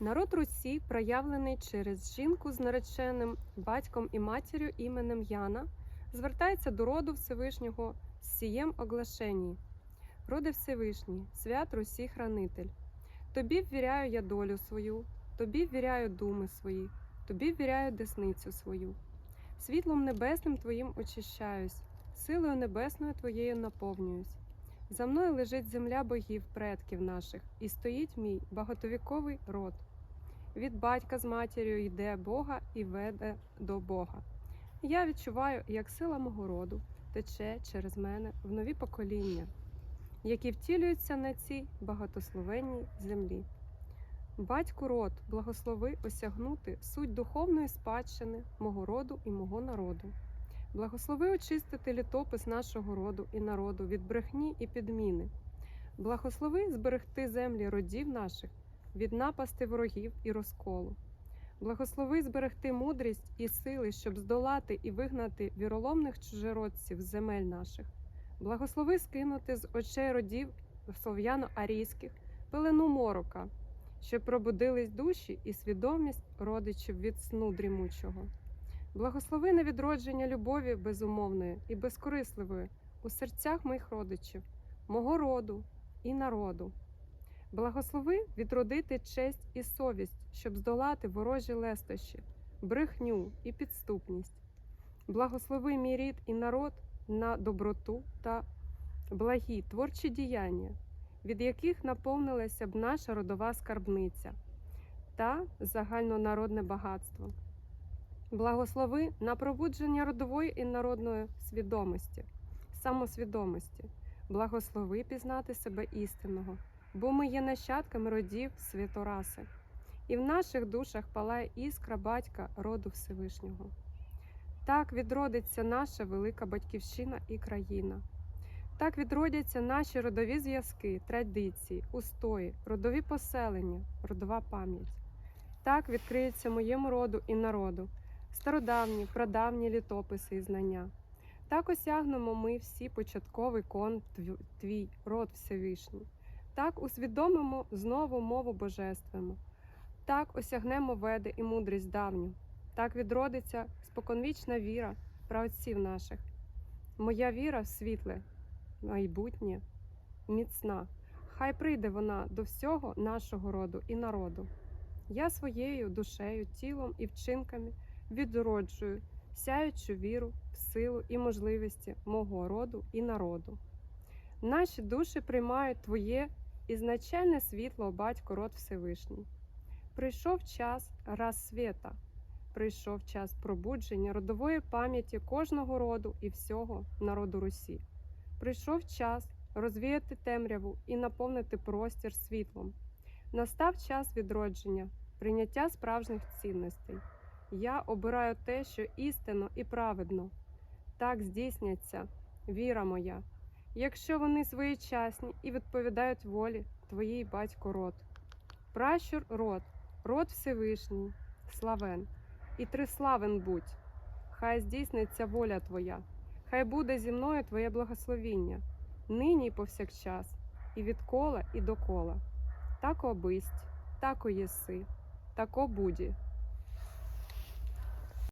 Народ Русі, проявлений через жінку з нареченим батьком і матір'ю іменем Яна, звертається до роду Всевишнього з сієм оглашенні. Роди Всевишній, свят Русі хранитель. Тобі ввіряю я долю свою, тобі ввіряю думи свої, тобі ввіряю десницю свою. Світлом небесним твоїм очищаюсь, силою небесною твоєю наповнююсь. За мною лежить земля богів, предків наших, і стоїть мій багатовіковий род. Від батька з матір'ю йде Бога і веде до Бога. Я відчуваю, як сила мого роду тече через мене в нові покоління, які втілюються на цій багатословенній землі. Батьку род, благослови осягнути суть духовної спадщини мого роду і мого народу. Благослови очистити літопис нашого роду і народу від брехні і підміни. Благослови зберегти землі родів наших від напасти ворогів і розколу. Благослови зберегти мудрість і сили, щоб здолати і вигнати віроломних чужеродців з земель наших. Благослови скинути з очей родів слов'яно-арійських пелену морока, щоб пробудились душі і свідомість родичів від сну дрімучого. Благослови на відродження любові безумовної і безкорисливої у серцях моїх родичів, мого роду і народу. Благослови відродити честь і совість, щоб здолати ворожі лестощі, брехню і підступність. Благослови мій рід і народ на доброту та благі творчі діяння, від яких наповнилася б наша родова скарбниця та загальнонародне багатство. Благослови на пробудження родової і народної свідомості, самосвідомості. Благослови пізнати себе істинного, бо ми є нащадками родів святораси, і в наших душах палає іскра батька роду Всевишнього. Так відродиться наша велика батьківщина і країна. Так відродяться наші родові зв'язки, традиції, устої, родові поселення, родова пам'ять. Так відкриється моєму роду і народу стародавні, прадавні літописи і знання. Так осягнемо ми всі початковий кон твій, род Всевишній. Так усвідомимо знову мову божественну. Так осягнемо веди і мудрість давню. Так відродиться споконвічна віра праотців наших. Моя віра в світле, майбутнє, міцна. Хай прийде вона до всього нашого роду і народу. Я своєю душею, тілом і вчинками відроджую сяючу віру в силу і можливості мого роду і народу. Наші душі приймають Твоє ізначальне світло, батько род Всевишній. Прийшов час раз свята, прийшов час пробудження родової пам'яті кожного роду і всього народу Русі. Прийшов час розвіяти темряву і наповнити простір світлом. Настав час відродження, прийняття справжніх цінностей. Я обираю те, що істинно і праведно. Так здійсняться віра моя, якщо вони своєчасні і відповідають волі твоїй батько род. Пращур род, род Всевишній, славен, і триславен будь. Хай здійсниться воля Твоя, хай буде зі мною Твоє благословіння, нині й повсякчас, і від кола і до кола. Так обисть, так єси, тако буді.